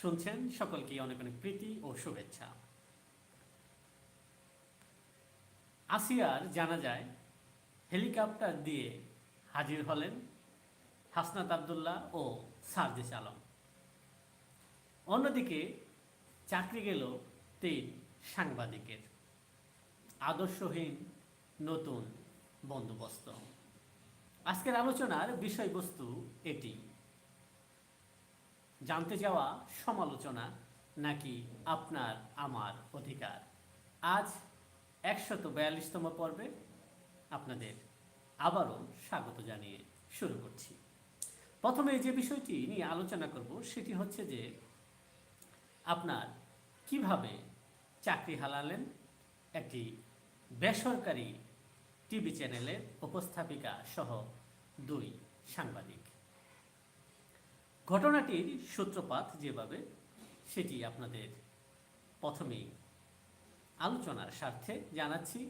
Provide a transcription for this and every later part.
শুনছেন সকলকে অনেক অনেক প্রীতি ও শুভেচ্ছা। আসিয়ার জানা যায়, হেলিকপ্টার দিয়ে হাজির হলেন হাসনাত আবদুল্লাহ ও সার্জিস আলম। অন্যদিকে চাকরি গেল তিন সাংবাদিকের। আদর্শহীন নতুন বন্দোবস্ত। আজকের আলোচনার বিষয়বস্তু এটি। জানতে যাওয়া সমালোচনা নাকি আপনার আমার অধিকার? আজ একশত বিয়াল্লিশতম পর্বে আপনাদের আবারও স্বাগত জানিয়ে শুরু করছি। প্রথমে যে বিষয়টি নিয়ে আলোচনা করব সেটি হচ্ছে যে, আপনার কীভাবে চাকরি হালালেন একটি বেসরকারি টিভি চ্যানেলের উপস্থাপিকা সহ দুই সাংবাদিক। ঘটনাটির সূত্রপাত যেভাবে, সেটি আপনাদের প্রথমেই আলোচনার স্বার্থে জানাচ্ছি।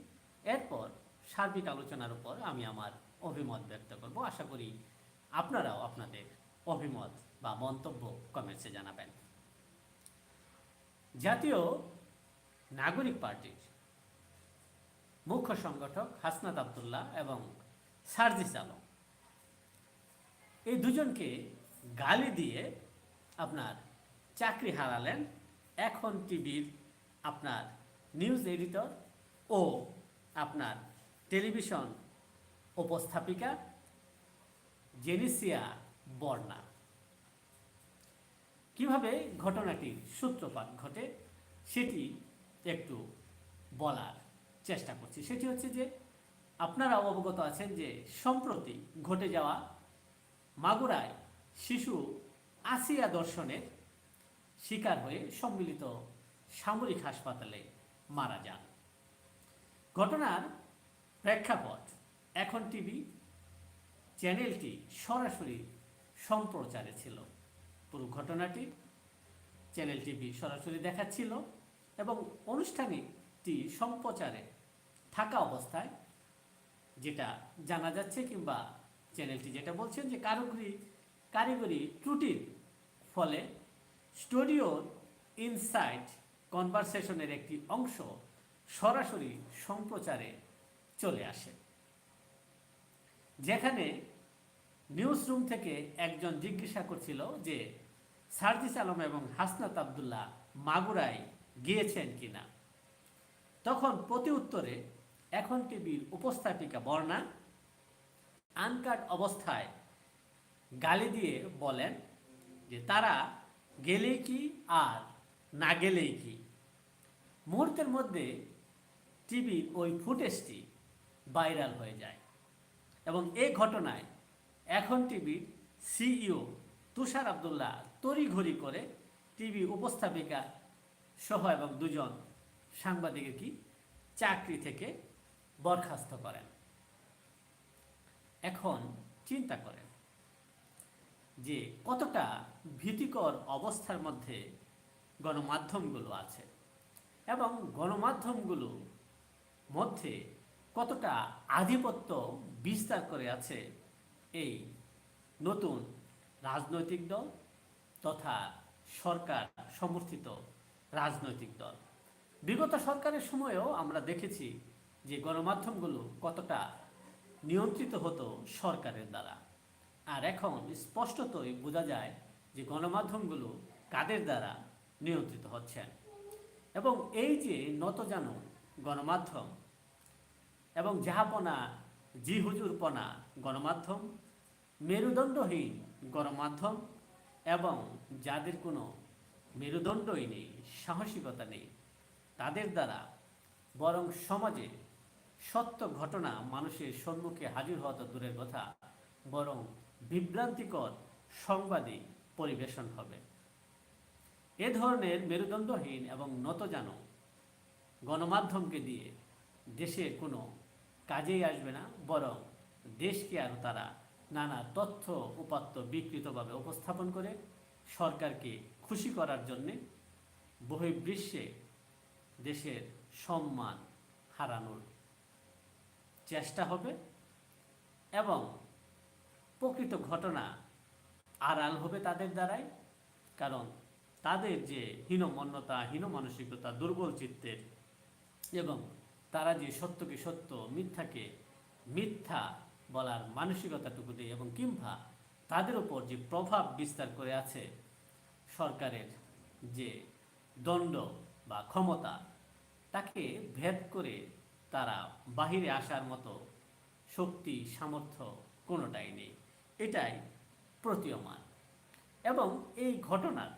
এরপর সার্বিক আলোচনার উপর আমি আমার অভিমত ব্যক্ত করব। আশা করি আপনারাও আপনাদের অভিমত বা মন্তব্য কমেন্টসে জানাবেন। জাতীয় নাগরিক পার্টির মুখ্য সংগঠক হাসনাত আবদুল্লাহ এবং সার্জিস আলম, এই দুজনকে গালি দিয়ে আপনার চাকরি হারালেন। এখন টিভির আপনার নিউজ এডিটর ও আপনার টেলিভিশন উপস্থাপিকা জেনিসিয়া বর্ণা কীভাবে ঘটনাটির সূত্রপাত ঘটে সেটি একটু বলার চেষ্টা করছি। সেটি হচ্ছে যে আপনারা অবগত আছেন যে সম্প্রতি ঘটে যাওয়া মাগুরায় শিশু আসিয়া দর্শনের শিকার হয়ে সম্মিলিত সামরিক হাসপাতালে মারা যান। ঘটনার প্রেক্ষাপট, এখন টিভি চ্যানেলটি সরাসরি সম্প্রচারে ছিল। পুরো ঘটনাটি চ্যানেল টিভি সরাসরি দেখাচ্ছিল এবং অনুষ্ঠানটি সম্প্রচারে থাকা অবস্থায় যেটা জানা যাচ্ছে কিংবা চ্যানেলটি যেটা বলছেন যে কারিগরি কারিগরি ত্রুটির ফলে স্টুডিওর ইনসাইট কনভারসেশনের একটি অংশ সরাসরি সম্প্রচারে চলে আসে, যেখানে নিউজ রুম থেকে একজন জিজ্ঞাসা করছিল যে, সার্জিস আলম এবং হাসনাত আবদুল্লাহ মাগুরায় গিয়েছেন কিনা? তখন প্রতি উত্তরে, এখন টিভির উপস্থাপিকা বর্ণা, আনকাট অবস্থায় গালি দিয়ে বলেন যে তারা গেলেই কি আর না গেলেই কি। মুহূর্তের মধ্যে টিভির ওই ফুটেজটি ভাইরাল হয়ে যায় এবং এই ঘটনায় এখন টিভির সিইও তুষার আবদুল্লাহ তড়িঘড়ি করে টিভি উপস্থাপিকা সহ এবং দুজন সাংবাদিকের কি চাকরি থেকে বরখাস্ত করেন। এখন চিন্তা করেন যে কতটা ভীতিকর অবস্থার মধ্যে গণমাধ্যমগুলো আছে এবং গণমাধ্যমগুলো মধ্যে কতটা আধিপত্য বিস্তার করে আছে এই নতুন রাজনৈতিক দল তথা সরকার সমর্থিত রাজনৈতিক দল। বিগত সরকারের সময়েও আমরা দেখেছি যে গণমাধ্যমগুলো কতটা নিয়ন্ত্রিত হতো সরকারের দ্বারা। আর এখন স্পষ্টতই বোঝা যায় যে গণমাধ্যমগুলো কাদের দ্বারা নিয়ন্ত্রিত হচ্ছেন। এবং এই যে নতজানু গণমাধ্যম এবং যাহাপনা জি হুজুরপনা গণমাধ্যম, মেরুদণ্ডহীন গণমাধ্যম এবং যাদের কোনো মেরুদণ্ডই নেই, সাহসিকতা নেই, তাদের দ্বারা বরং সমাজে সত্য ঘটনা মানুষের সম্মুখে হাজির হওয়া তো দূরের কথা, বরং বিভ্রান্তিকর সংবাদই পরিবেশন হবে। এ ধরনের মেরুদণ্ডহীন এবং নতজানু গণমাধ্যমকে দিয়ে দেশের কোনো কাজেই আসবে না, বরং দেশকে আরও তারা নানা তথ্য উপাত্ত বিকৃতভাবে উপস্থাপন করে, সরকারকে খুশি করার জন্যে বহির্বিশ্বে দেশের সম্মান হারানোর চেষ্টা হবে এবং প্রকৃত ঘটনা আড়াল হবে তাদের দ্বারাই। কারণ তাদের যে হীনমন্যতা হীন মানসিকতা দুর্বল চিত্তের এবং তারা যে সত্যকে সত্য, মিথ্যাকে মিথ্যা বলার মানসিকতাটুকু দিয়ে এবং কিংবা তাদের উপর যে প্রভাব বিস্তার করে আছে সরকারের যে দণ্ড বা ক্ষমতা, তাকে ভেদ করে তারা বাহিরে আসার মতো শক্তি, সামর্থ্য কোনোটাই নেই। এটাই প্রতীয়মান। এবং এই ঘটনার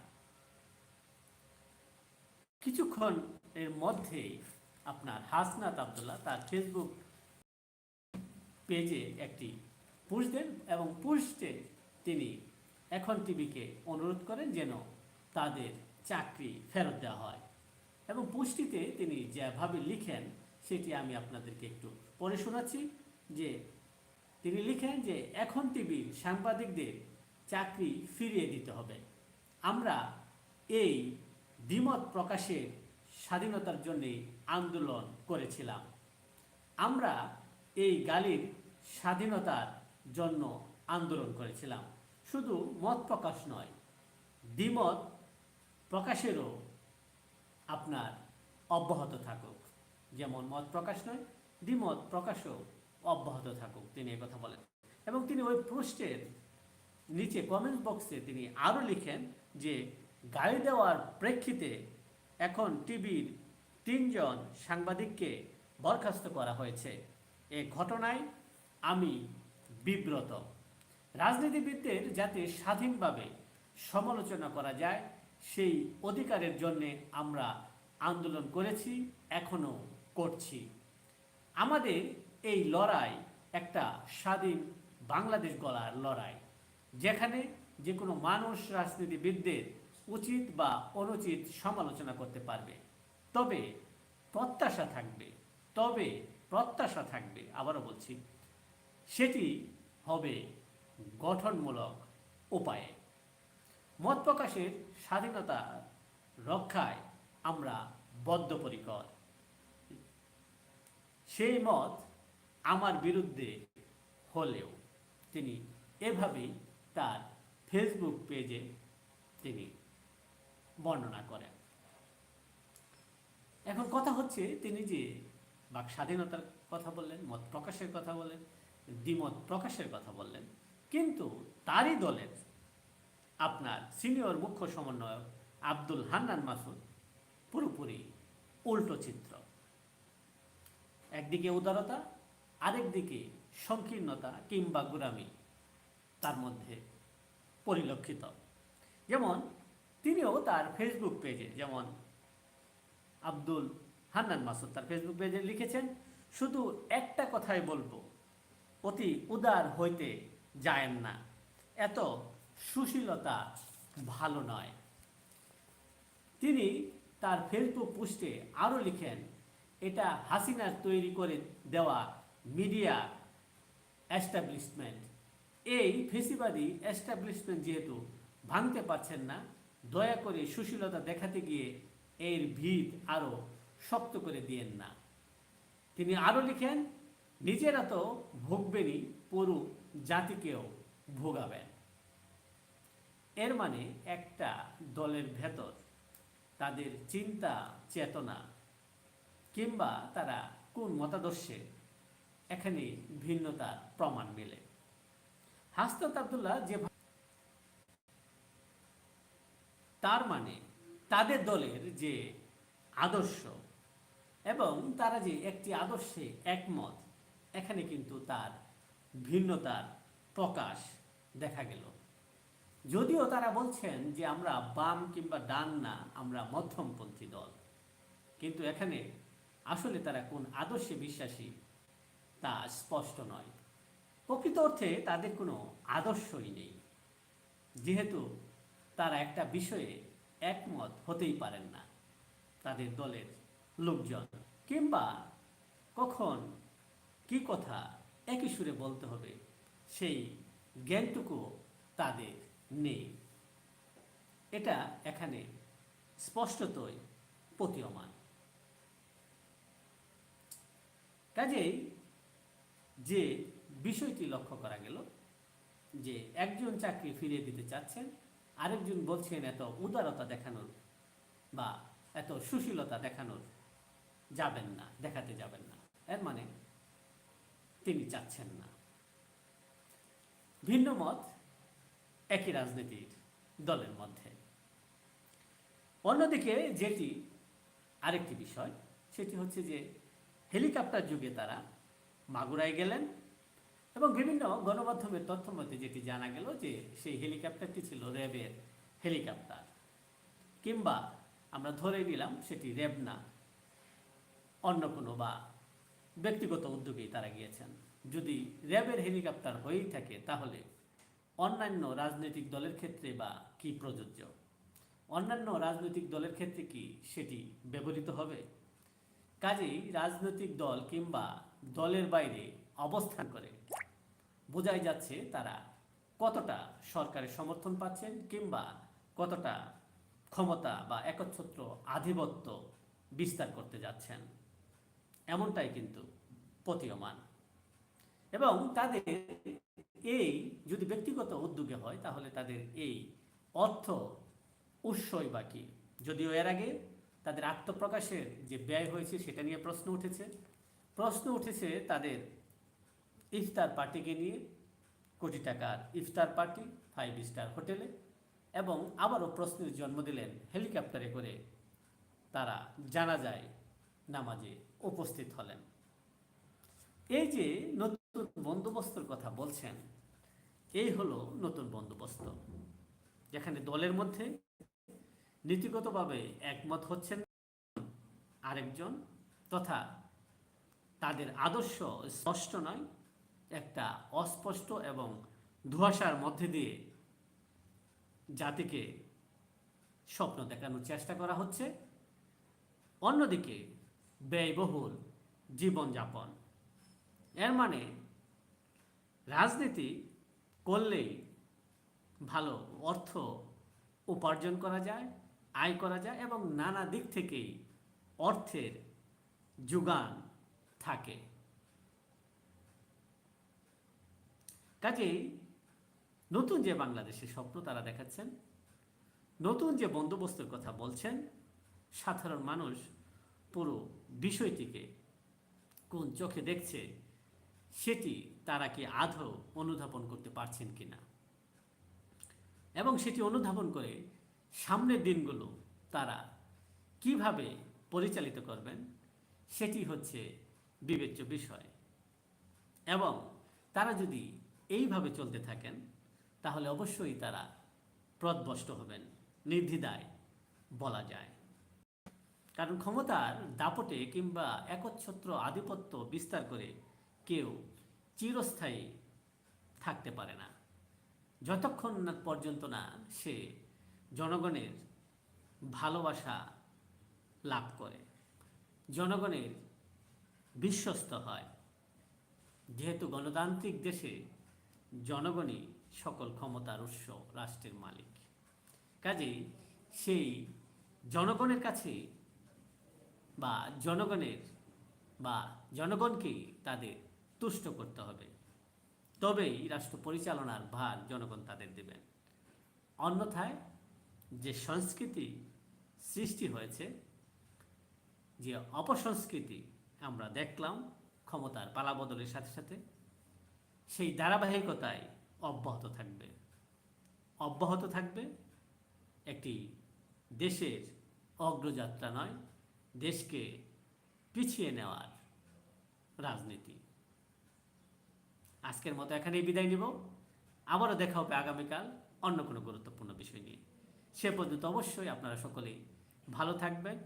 কিছুক্ষণ এর মধ্যেই আপনার হাসনাত আবদুল্লাহ তার ফেসবুক পেজে একটি পোস্ট দেন এবং পোস্টে তিনি এখন টিভিকে অনুরোধ করেন যেন তাদের চাকরি ফেরত দেওয়া হয়। এবং পুষ্টিতে তিনি যেভাবে লিখেন, সেটি আমি আপনাদেরকে একটু পড়ে শোনাচ্ছি যে তিনি লিখেন যে, এখন টিভির সাংবাদিকদের চাকরি ফিরিয়ে দিতে হবে। আমরা এই দ্বিমত প্রকাশের স্বাধীনতার জন্য আন্দোলন করেছিলাম। আমরা এই গালির স্বাধীনতার জন্য আন্দোলন করেছিলাম। শুধু মত প্রকাশ নয়, দ্বিমত প্রকাশেরও আপনার অব্যাহত থাকুক। যেমন মত প্রকাশ নয়, দ্বিমত প্রকাশও অব্যাহত থাকুক, তিনি কথা বলেন। এবং তিনি ওই পোস্টের নিচে কমেন্ট বক্সে তিনি আরও লিখেন যে গাড়ি দেওয়ার প্রেক্ষিতে এখন টিভির তিনজন সাংবাদিককে বরখাস্ত করা হয়েছে। এ ঘটনায় আমি বিব্রত। রাজনীতিবিদদের যাতে স্বাধীনভাবে সমালোচনা করা যায়, সেই অধিকারের জন্যে আমরা আন্দোলন করেছি এখনও করছি। আমাদের এই লড়াই একটা স্বাধীন বাংলাদেশ গলার লড়াই, যেখানে যে কোনো মানুষ রাজনীতিবিদদের উচিত বা অনুচিত সমালোচনা করতে পারবে। তবে প্রত্যাশা থাকবে, তবে প্রত্যাশা থাকবে, আবারও বলছি, সেটি হবে গঠনমূলক উপায়ে। মত প্রকাশের স্বাধীনতা রক্ষায় আমরা বদ্ধপরিকর। সেই মত আমার বিরুদ্ধে হলেও তিনি এভাবেই তার ফেসবুক পেজে তিনি বর্ণনা করেন। এখন কথা হচ্ছে তিনি যে বাক স্বাধীনতার কথা বললেন, মত প্রকাশের কথা বলেন দ্বিমত প্রকাশের কথা বললেন, কিন্তু তারই দলের আপনার সিনিয়র মুখ্য সমন্বয়ক আব্দুল হান্নান মাসুদ পুরোপুরি উল্টো চিত্র। একদিকে উদারতা আরেকদিকে সংকীর্ণতা কিংবা গুরামি তার মধ্যে পরিলক্ষিত। যেমন তিনিও তার ফেসবুক পেজে যেমন আব্দুল হান্নান মাসুদ তার ফেসবুক পেজে লিখেছেন, শুধু একটা কথাই বলব, অতি উদার হইতে যায়েন না। এত সুশীলতা ভালো নয়। তিনি তার ফেসবুক পোস্টে আরও লিখেন, এটা হাসিনার তৈরি করে দেওয়া মিডিয়া এস্টাবলিশমেন্ট। এই ফেসিবাদী এস্টাবলিশমেন্ট যেহেতু ভাঙতে পারছেন না, দয়া করে সুশীলতা দেখাতে গিয়ে এর ভিত আরও শক্ত করে দিয়েন না। তিনি আরও লিখেন, নিজেরা তো ভোগবেনই, পরু জাতিকেও ভোগাবেন। এর মানে একটা দলের ভেতর তাদের চিন্তা চেতনা কিংবা তারা কোন মতাদর্শে এখানে ভিন্নতার প্রমাণ মেলে। হাসনাত আবদুল্লাহ যে তার মানে তাদের দলের যে আদর্শ এবং তারা যে একটি আদর্শে একমত, এখানে কিন্তু তার ভিন্নতার প্রকাশ দেখা গেল। যদিও তারা বলছেন যে আমরা বাম কিংবা ডান না, আমরা মধ্যমপন্থী দল। কিন্তু এখানে আসলে তারা কোন আদর্শে বিশ্বাসী তা স্পষ্ট নয়। প্রকৃত অর্থে তাদের কোনো আদর্শই নেই। যেহেতু তারা একটা বিষয়ে একমত হতেই পারেন না। তাদের দলের লোকজন কিংবা কখন কি কথা একই সুরে বলতে হবে, সেই জ্ঞানটুকু তাদের নেই। এটা এখানে স্পষ্টতই প্রতীয়মান। কাজেই যে বিষয়টি লক্ষ্য করা গেল, যে একজন চাকরি ফিরিয়ে দিতে চাচ্ছেন, আরেকজন বলছেন এত উদারতা দেখানোর বা এত সুশীলতা দেখানোর যাবেন না, দেখাতে যাবেন না। এর মানে তিনি চাচ্ছেন না। ভিন্ন মত একই রাজনীতির দলের মধ্যে। অন্যদিকে যেটি আরেকটি বিষয়, সেটি হচ্ছে যে হেলিকপ্টার যুগে তারা মাগুরায় গেলেন এবং বিভিন্ন গণমাধ্যমের তথ্য মধ্যে যেটি জানা গেল যে সেই হেলিকপ্টারটি ছিল র্যাবের হেলিকপ্টার। কিংবা আমরা ধরে নিলাম সেটি র্যাব না, অন্য কোনো বা ব্যক্তিগত উদ্যোগেই তারা গিয়েছেন। যদি র্যাবের হেলিকপ্টার হয়েই থাকে, তাহলে অন্যান্য রাজনৈতিক দলের ক্ষেত্রে বা কি প্রযোজ্য? অন্যান্য রাজনৈতিক দলের ক্ষেত্রে কি সেটি ব্যবহৃত হবে? কাজেই রাজনৈতিক দল কিংবা দলের বাইরে অবস্থান করে। বোঝাই যাচ্ছে তারা কতটা সরকারের সমর্থন পাচ্ছেন কিংবা কতটা ক্ষমতা বা একচ্ছত্র আধিপত্য বিস্তার করতে যাচ্ছেন। এমনটাই কিন্তু প্রতীয়মান। এবং তাদের এই যদি ব্যক্তিগত উদ্যোগে হয়, তাহলে তাদের এই অর্থ উৎসই বা কি যদিও এর আগে তাদের আত্মপ্রকাশের যে ব্যয় হয়েছে, সেটা নিয়ে প্রশ্ন উঠেছে। প্রশ্ন উঠেছে তাদের, ইফতার পার্টিকে নিয়ে কোটি টাকার ইফতার পার্টি ফাইভ স্টার হোটেলে, এবং আবারও প্রশ্নের জন্ম দিলেন হেলিকপ্টারে করে তারা জানা যায় নামাজে উপস্থিত হলেন। এই যে নতুন বন্দোবস্তর কথা বলছেন, এই হলো নতুন বন্দোবস্ত, যেখানে দলের মধ্যে নীতিগতভাবে একমত হচ্ছেন আরেকজন তথা তাদের আদর্শ স্পষ্ট নয়, একটা অস্পষ্ট এবং ধোঁয়াশার মধ্যে দিয়ে জাতিকে স্বপ্ন দেখানোর চেষ্টা করা হচ্ছে। অন্যদিকে ব্যয়বহুল জীবনযাপন, এর মানে রাজনীতি করলেই ভালো অর্থ উপার্জন করা যায়, আয় করা যায় এবং নানা দিক থেকেই অর্থের যোগান থাকে। কাজেই নতুন যে বাংলাদেশের স্বপ্ন তারা দেখাচ্ছেন, নতুন যে বন্দোবস্তের কথা বলছেন, সাধারণ মানুষ পুরো বিষয়টিকে কোন চোখে দেখছে, সেটি তারা কি আধো অনুধাবন করতে পারছেন কিনা? এবং সেটি অনুধাবন করে সামনের দিনগুলো তারা কীভাবে পরিচালিত করবেন, সেটি হচ্ছে বিবেচ্য বিষয়। এবং তারা যদি এইভাবে চলতে থাকেন, তাহলে অবশ্যই তারা প্রদবষ্ট হবেন, নির্দ্বিধায় বলা যায়। কারণ ক্ষমতার দাপটে কিংবা একচ্ছত্র আধিপত্য বিস্তার করে কেউ চিরস্থায়ী থাকতে পারে না। যতক্ষণ না পর্যন্ত না সে জনগণের ভালোবাসা লাভ করে। জনগণের বিশ্বস্ত হয়। যেহেতু গণতান্ত্রিক দেশে জনগণই সকল ক্ষমতার উৎস, রাষ্ট্রের মালিক। কাজেই সেই জনগণের কাছে বা জনগণের বা জনগণকে তাদের তুষ্ট করতে হবে। তবেই রাষ্ট্র পরিচালনার ভার জনগণ তাদের দেবেন। অন্যথায় যে সংস্কৃতি সৃষ্টি হয়েছে, যে অপসংস্কৃতি আমরা দেখলাম ক্ষমতার পালাবদলের সাথে সাথে সেই ধারাবাহিকতায় অব্যাহত থাকবে। অব্যাহত থাকবে একটি দেশের অগ্রযাত্রা নয়, দেশকে পিছিয়ে নেওয়ার রাজনীতি। আজকের মতো এখানেই বিদায় নিব। আবারও দেখা হবে আগামীকাল অন্য কোনো গুরুত্বপূর্ণ বিষয় নিয়ে। সে পর্যন্ত অবশ্যই আপনারা সকলেই ভালো থাকবেন,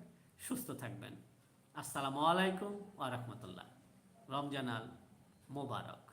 সুস্থ থাকবেন। আসসালামু আলাইকুম আ রহমতুল্লাহ। রমজান আল মোবারক।